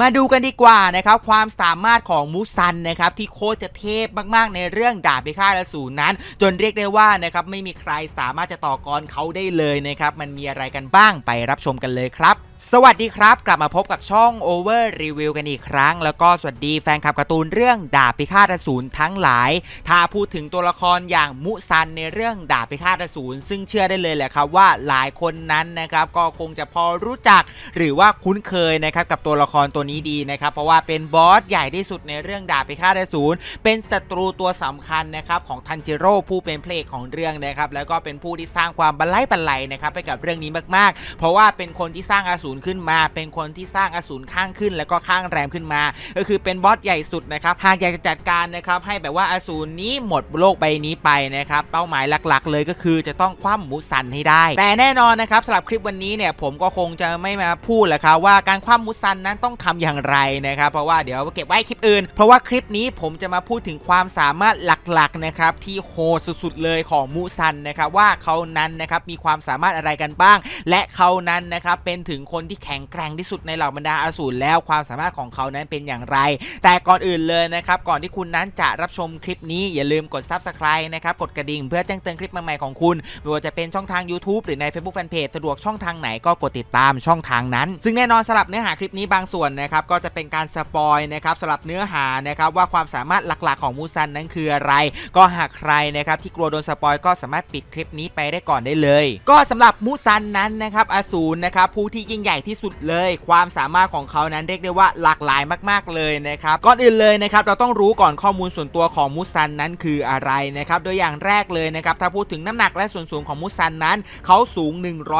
มาดูกันดีกว่านะครับความสามารถของมูซันนะครับที่โคตรจะเทพมากๆในเรื่องดาบพิฆาตอสูรนั้น จนเรียกได้ว่านะครับไม่มีใครสามารถจะต่อกรเขาได้เลยนะครับมันมีอะไรกันบ้างไปรับชมกันเลยครับ สวัสดีครับ กลับมาพบกับช่อง Over Review กันอีกครั้ง แล้วก็สวัสดีแฟนคลับการ์ตูนเรื่องดาบพิฆาตอสูรทั้งหลาย ถ้าพูดถึงตัวละครอย่างมุซันในเรื่องดาบพิฆาตอสูรซึ่งเชื่อได้เลยแหละครับว่าหลายคนนั้นนะครับก็คงจะพอรู้จักหรือว่าคุ้นเคยนะครับกับตัวละครตัวนี้ดีนะครับเพราะว่าเป็นบอสใหญ่ที่สุดในเรื่องดาบพิฆาตอสูรเป็นศัตรูตัวสำคัญนะครับของทันจิโร่ผู้เป็นเพลงของเรื่องนะครับแล้วก็เป็นผู้ที่สร้างความบันไลบันไลนะครับไปกับเรื่องนี้มากๆ เพราะว่าเป็นคนที่สร้างอสูรขึ้นมา เป็นคนที่สร้างอสูรข้างขึ้น แล้วก็ข้างแรมขึ้นมา ก็คือเป็นบอสใหญ่สุดนะครับหากอยากจะจัดการนะครับให้แบบว่าอสูรนี้หมดโลกใบนี้ไปนะครับเป้าหมายหลักๆ เลยก็คือจะต้องคว่ำมูซันให้ได้ แต่แน่นอนนะครับสำหรับคลิปวันนี้เนี่ยผมก็คงจะไม่มาพูดแหละครับว่าการคว่ำมูซันนั้นต้องทำอย่างไรนะครับเพราะว่าเดี๋ยวเก็บไว้คลิปอื่น เพราะว่าคลิปนี้ผมจะมาพูดถึงความสามารถหลักๆนะครับที่โหดสุดๆเลยของมูซันนะครับว่าเขานั้นนะครับมีความสามารถอะไรกันบ้าง และเขานั้นนะครับเป็นถึงคนที่แข็งแกร่งที่สุดในเหล่าบรรดาอสูรแล้วความสามารถของเขานั้นเป็นอย่างไร แต่ก่อนอื่นเลยนะครับ ก่อนที่คุณนั้นจะรับชมคลิปนี้อย่าลืมกด Subscribe นะครับ กดกระดิ่งเพื่อแจ้งเตือนคลิปใหม่ๆของคุณไม่ว่าจะเป็นช่องทาง YouTube หรือใน Facebook Fanpage สะดวกช่องทางไหนก็กดติดตามช่องทางนั้น ซึ่งแน่นอนสำหรับเนื้อหาคลิปนี้บางส่วนนะครับก็จะเป็นการสปอยนะครับสำหรับเนื้อหานะครับว่าความสามารถหลักๆของมูซันนั้นคืออะไร ก็หากใครนะครับที่กลัวโดนสปอยก็สามารถปิดคลิปนี้ไปได้ก่อนได้เลย ก็สำหรับมูซันนั้นนะครับอสูรนะครับผู้ที่ยิ่งใหญ่ที่สุดเลย ความสามารถของเขานั้นเรียกได้ว่าหลากหลายมาก ๆเลยนะครับก่อนอื่นเลยนะครับเราต้องรู้ก่อนข้อมูลส่วนตัวของมูซันนั้นคืออะไรนะครับโดยอย่างแรกเลยนะครับถ้าพูดถึงน้ำหนักและส่วนสูงของมูซันนั้น เขาสูง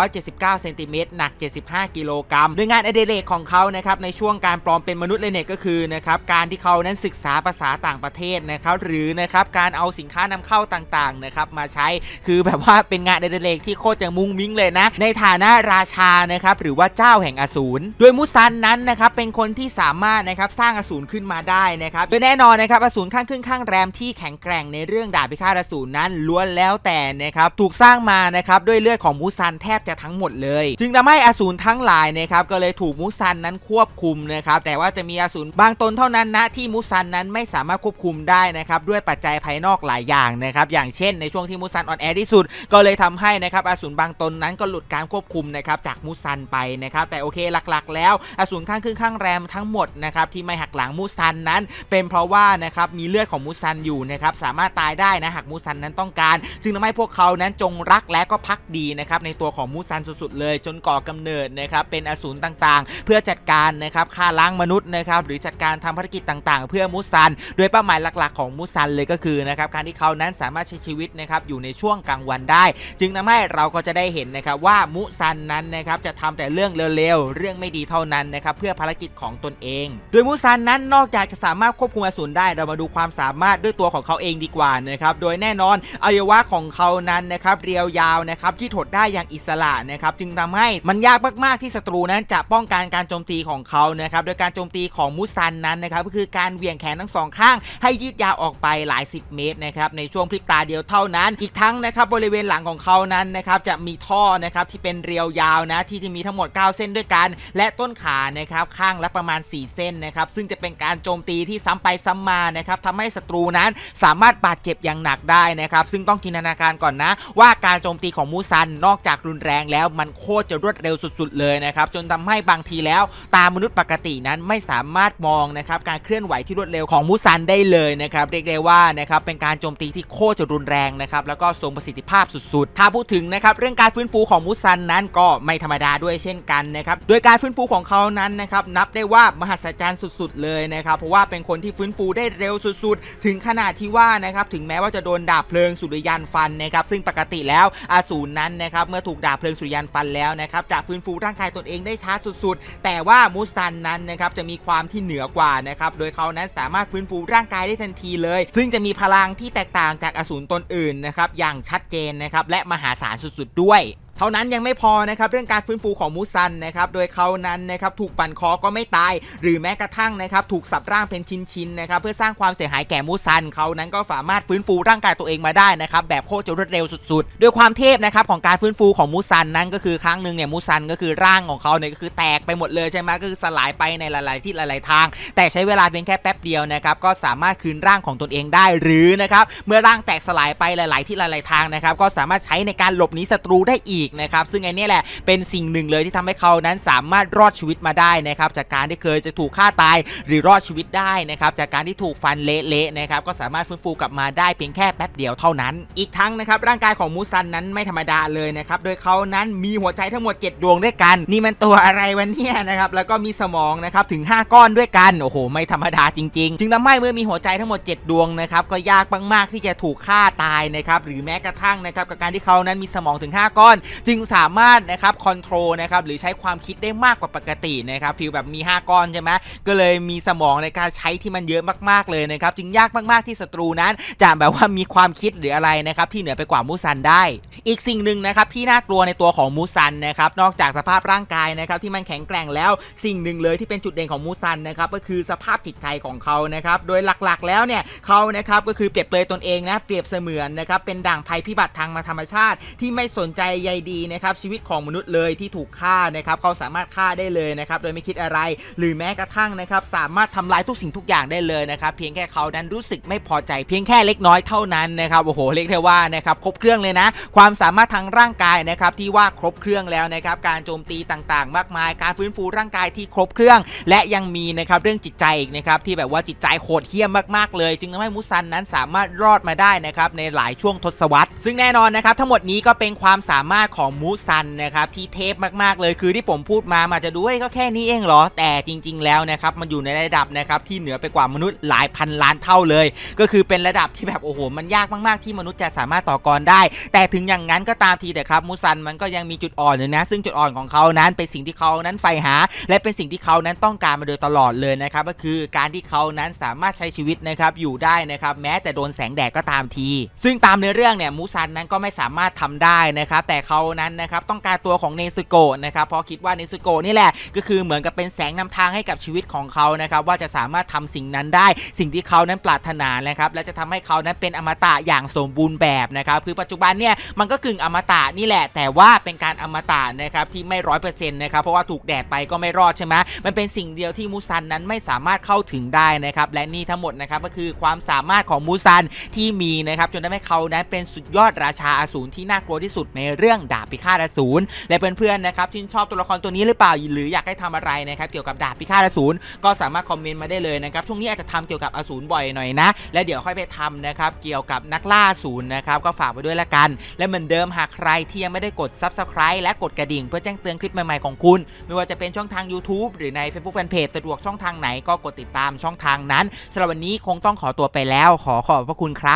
179เซนติเมตรหนัก 75 กิโลกรัมโดยงานอดิเรกของเขานะครับในช่วงการปลอมเป็นมนุษย์เลยเนี่ยก็คือนะครับการที่เขานั้นศึกษาภาษาต่างประเทศนะครับหรือนะครับการเอาสินค้านำเข้าต่างๆนะครับมาใช้คือแบบว่าเป็นงานอดิเรกที่โคตรจะมุ้งมิ้งเลยนะในฐานะราชานะครับหรือว่าเจ้าแห่งอสูรโดยมุซันนั้นนะครับเป็นคนที่สามารถนะครับสร้างอสูรขึ้นมาได้นะครับโดยแน่นอนนะครับอสูรข้างขึ้นข้างแรมที่แข็งแกร่งในเรื่องดาบพิฆาตอสูรนั้นล้วนแล้วแต่นะครับถูกสร้างมานะครับด้วยเลือดของมุซันแทบจะทั้งหมดเลย จึงทำให้อสูรทั้งหลายนะครับก็เลยถูกมุซันนั้นควบคุมนะครับแต่ว่าจะมีอสูรบางตนเท่านั้นนะที่มุซันนั้นไม่สามารถควบคุมได้นะครับด้วยปัจจัยภายนอกหลายอย่างนะครับอย่างเช่น ในช่วงที่มุซันอ่อนแอที่สุด ก็เลยทำให้นะครับอสูรบางตนนั้นก็หลุดการควบคุมนะครับจากมุซันไปนะครับแต่โอเคหลักๆ แล้วอสูรข้างขึ้นข้างแรมทั้งหมดนะครับที่ไม่หักหลังมุซันนั้น เป็นเพราะว่านะครับมีเลือดของมุซันอยู่นะครับสามารถตายได้นะหากมุซันนั้นต้องการ จึงทำให้พวกเขานั้นจงรักและก็พักดีนะครับในตัวของมุซันสุดๆ เลย จนก่อกำเนิดนะครับเป็นอสูรต่างๆ เพื่อจัดการนะครับฆ่าล้างมนุษย์นะครับหรือจัดการทำภารกิจต่างๆ เพื่อมุซัน โดยเป้าหมายหลักๆ ของมุซันเลยก็คือนะครับการที่เขานั้นสามารถใช้ชีวิตนะครับอยู่ในช่วงกลางวันได้ จึงทำให้เราก็จะได้เห็นนะครับว่ามุซันนั้นนะครับจะทำแต่เรื่องเร็วๆ เรื่องไม่ดีเท่านั้นนะครับเพื่อภารกิจของตนเอง โดยมุซันนั้นนอกจากจะสามารถควบคุมอสูรได้เรามาดูความสามารถด้วยตัวของเขาเองดีกว่านะครับโดยแน่นอนอวัยวะของเขานั้นนะครับเรียวยาวนะครับที่ถดได้อย่างอิสระนะครับจึงทำให้มันยากมากๆที่ศัตรูนั้นจะป้องกันการโจมตีของเขานะครับโดยการโจมตีของมุซันนั้นนะครับก็คือการเหวี่ยงแขนทั้งสองข้าง ให้ยืดยาวออกไปหลาย 10 เมตรนะครับในช่วงพริบตาเดียวเท่านั้น อีกทั้งนะครับบริเวณหลังของเขานั้นนะครับจะมีท่อนะครับที่เป็นเรียวยาวนะที่จะมีทั้งหมด9เส้นด้วยกัน และต้นขานะครับข้างละประมาณ 4 เส้นนะครับซึ่งจะเป็นการโจมตีที่ซ้ำไปซ้ำมานะครับทำให้ศัตรูนั้นสามารถบาดเจ็บอย่างหนักได้นะครับซึ่งต้องจินตนาการก่อนนะ ว่าการโจมตีของมูซันนอกจากรุนแรงแล้วมันโคตรจะรวดเร็วสุด ๆ เลยนะครับจนทำให้บางทีแล้ว ตามมนุษย์ปกตินั้นไม่สามารถมองนะครับการเคลื่อนไหวที่รวดเร็วของมูซันได้เลยนะครับเรียกได้ว่านะครับเป็นการโจมตีที่โคตรจะรุนแรงนะครับแล้วก็ทรงประสิทธิภาพสุดๆ ถ้าพูดถึงนะครับเรื่องการฟื้นฟูของมูซันนั้นก็ไม่ธรรมดาด้วยเช่นกันนะครับโดยการฟื้นฟูของเขานั้นนะครับนับได้ว่ามหัศจรรย์สุดๆ เลยนะครับเพราะว่าเป็นคนที่ฟื้นฟูได้เร็วสุดๆ ถึงขนาดที่ว่านะครับถึงแม้ว่าจะโดนดาบเพลิงสุริยันฟันนะครับซึ่งปกติแล้วอสูรนั้นนะครับเมื่อถูกดาบเพลิงสุริยันฟันแล้วนะครับจะฟื้นฟูร่างกายตนเองได้ช้าสุดๆ แต่ว่ามูซันนั้นนะครับจะมีความที่เหนือกว่านะครับโดยเขานั้นสามารถฟื้นฟูร่างกายได้ทันทีเลย ซึ่งจะมีพลังที่แตกต่างจากอสูรตนอื่นนะครับอย่างชัดเจนนะครับและมหาศาลสุดๆ ด้วย เท่านั้นยังไม่พอนะครับเรื่องการฟื้นฟูของมูซันนะครับโดยเขานั้นนะครับถูกปั่นคอก็ไม่ตาย หรือแม้กระทั่งนะครับถูกสับร่างเป็นชิ้นๆนะครับเพื่อสร้างความเสียหายแก่มูซันเขานั้นก็สามารถฟื้นฟูร่างกายตัวเองมาได้นะครับแบบโคตรจะรวดเร็วสุดๆ ด้วยความเทพนะครับของการฟื้นฟูของมูซันนั้นก็คือครั้งหนึ่งเนี่ยมูซันก็คือร่างของเขาเนี่ยก็คือแตกไปหมดเลยใช่ไหมก็คือสลายไปในหลาย ๆ ที่หลาย ๆ ทาง แต่ใช้เวลาเพียงแค่แป๊บเดียวนะครับก็สามารถคืนร่างของตนเองได้ หรือนะครับเมื่อร่างแตกสลายไปหลาย ๆ ที่หลาย ๆ ทางนะครับก็สามารถใช้ในการหลบหนีศัตรูได้อีกนะครับซึ่งไอ้เนี่ยแหละเป็นสิ่งหนึ่งเลยที่ทำให้เขานั้นสามารถรอดชีวิตมาได้นะครับจากการที่เคยจะถูกฆ่าตายหรือรอดชีวิตได้นะครับจากการที่ถูกฟันเละๆนะครับก็สามารถฟื้นฟูกลับมาได้เพียงแค่แป๊บเดียวเท่านั้น อีกทั้งนะครับร่างกายของมูซันนั้นไม่ธรรมดาเลยนะครับโดยเขานั้นมีหัวใจทั้งหมด 7 ดวงด้วยกัน นี่มันตัวอะไรวะเนี่ยนะครับแล้วก็มีสมองนะครับถึง 5 ก้อนด้วยกันโอ้โห ไม่ธรรมดาจริง ๆ จึงทำให้เมื่อมีหัวใจทั้งหมด 7 ดวงนะครับก็ยากมากๆที่จะถูกฆ่าตายนะครับหรือแม้กระทั่งนะครับกับการที่เขานั้นมีสมองถึง 5 ก้อนจึงสามารถนะครับคอนโทรลนะครับหรือใช้ความคิดได้มากกว่าปกตินะครับฟิลแบบมี 5 ก้อนใช่ไหมก็เลยมีสมองในการใช้ที่มันเยอะมากๆเลยนะครับจึงยากมากๆที่ศัตรูนั้นจะแบบว่ามีความคิดหรืออะไรนะครับที่เหนือไปกว่ามูซันได้ อีกสิ่งหนึ่งนะครับที่น่ากลัวในตัวของมูซันนะครับนอกจากสภาพร่างกายนะครับที่มันแข็งแกร่งแล้วสิ่งหนึ่งเลยที่เป็นจุดเด่นของมูซันนะครับก็คือสภาพจิตใจของเขานะครับโดยหลักๆ แล้วเนี่ยเขานะครับก็คือเปรียบเปรยตนเองนะเปรียบเสมือนนะครับเป็นด่างภัยพิบัติทางมาธรรมชาติ ที่ไม่สนใจใยดีนะครับชีวิตของมนุษย์เลยที่ถูกฆ่านะครับเขาสามารถฆ่าได้เลยนะครับโดยไม่คิดอะไร หรือแม้กระทั่งนะครับสามารถทำลายทุกสิ่งทุกอย่างได้เลยนะครับเพียงแค่เขานั้นรู้สึกไม่พอใจ เพียงแค่เล็กน้อยเท่านั้นนะครับโอ้โหเรียกได้ว่านะครับครบเครื่องเลยนะ ความสามารถทางร่างกายนะครับที่ว่าครบเครื่องแล้วนะครับการโจมตีต่างๆ มากมาย การฟื้นฟูร่างกายที่ครบเครื่อง และยังมีนะครับเรื่องจิตใจอีกนะครับที่แบบว่าจิตใจโหดเหี้ยมมากๆเลย จึงทำให้มุซันนั้นสามารถรอดมาได้นะครับในหลายช่วงทศวรรษ ซึ่งแน่นอนนะครับทั้งหมดนี้ก็เป็นความสามารถของมูซันนะครับที่เทพมากๆเลยคือที่ผมพูดมามาจะดูเฮ้ยก็แค่นี้เองเหรอ แต่จริง ๆ แล้วนะครับมันอยู่ในระดับนะครับที่เหนือไปกว่ามนุษย์หลายพันล้านเท่าเลย ก็คือเป็นระดับที่แบบโอ้โหมันยากมากๆที่มนุษย์จะสามารถต่อกรได้ แต่ถึงอย่างนั้นก็ตามทีแต่ครับมูซันมันก็ยังมีจุดอ่อนอยู่นะ ซึ่งจุดอ่อนของเขานั้นเป็นสิ่งที่เขานั้นใฝ่หา และเป็นสิ่งที่เขานั้นต้องการมาโดยตลอดเลยนะครับก็คือการที่เขานั้นสามารถใช้ชีวิตนะครับอยู่ได้นะครับแม้แต่โดนแสงแดดก็ตามที ซึ่งตามในเรื่องเนี่ยมูซันนั้นก็ไม่สามารถทำได้นะครับแต่เขานั้นนะครับต้องการตัวของเนซึโกะนะครับเพราะคิดว่าเนซึโกะนี่แหละก็คือเหมือนกับเป็นแสงนำทางให้กับชีวิตของเขานะครับว่าจะสามารถทำสิ่งนั้นได้ สิ่งที่เขานั้นปรารถนานะครับและจะทำให้เขานั้นเป็นอมตะอย่างสมบูรณ์แบบนะครับคือปัจจุบันเนี่ยมันก็กึ่งอมตะนี่แหละ แต่ว่าเป็นการอมตะนะครับที่ไม่ร้อยเปอร์เซ็นต์นะครับเพราะว่าถูกแดดไปก็ไม่รอดใช่ไหมมันเป็นสิ่งเดียวที่มูซันนั้นไม่สามารถเข้าถึงได้นะครับและนี่ทั้งหมดนะครับก็คือความสามารถของมูซันที่มีนะครับจนทำให้เขานั้นเป็นสุดยอดราชาอสูรที่น่ากลัวที่สุดในเรื่องดาบพิฆาตอสูรและเพื่อนๆนะครับชื่นชอบตัวละครตัวนี้หรือเปล่าหรืออยากให้ทำอะไรนะครับเกี่ยวกับดาบพิฆาตอสูรก็สามารถคอมเมนต์มาได้เลยนะครับช่วงนี้อาจจะทำเกี่ยวกับอสูรบ่อยหน่อยนะ และเดี๋ยวค่อยไปทำนะครับเกี่ยวกับนักล่าอสูรนะครับก็ฝากไว้ด้วยละกัน และเหมือนเดิมหากใครที่ยังไม่ได้กด Subscribe และกดกระดิ่ง เพื่อแจ้งเตือนคลิปใหม่ๆของคุณ ไม่ว่าจะเป็นช่องทาง YouTube หรือใน Facebook Fanpage สะดวกช่องทางไหนก็กดติดตามช่องทางนั้นสำหรับวันนี้คงต้องขอตัวไปแล้ว ขอขอบพระคุณครับ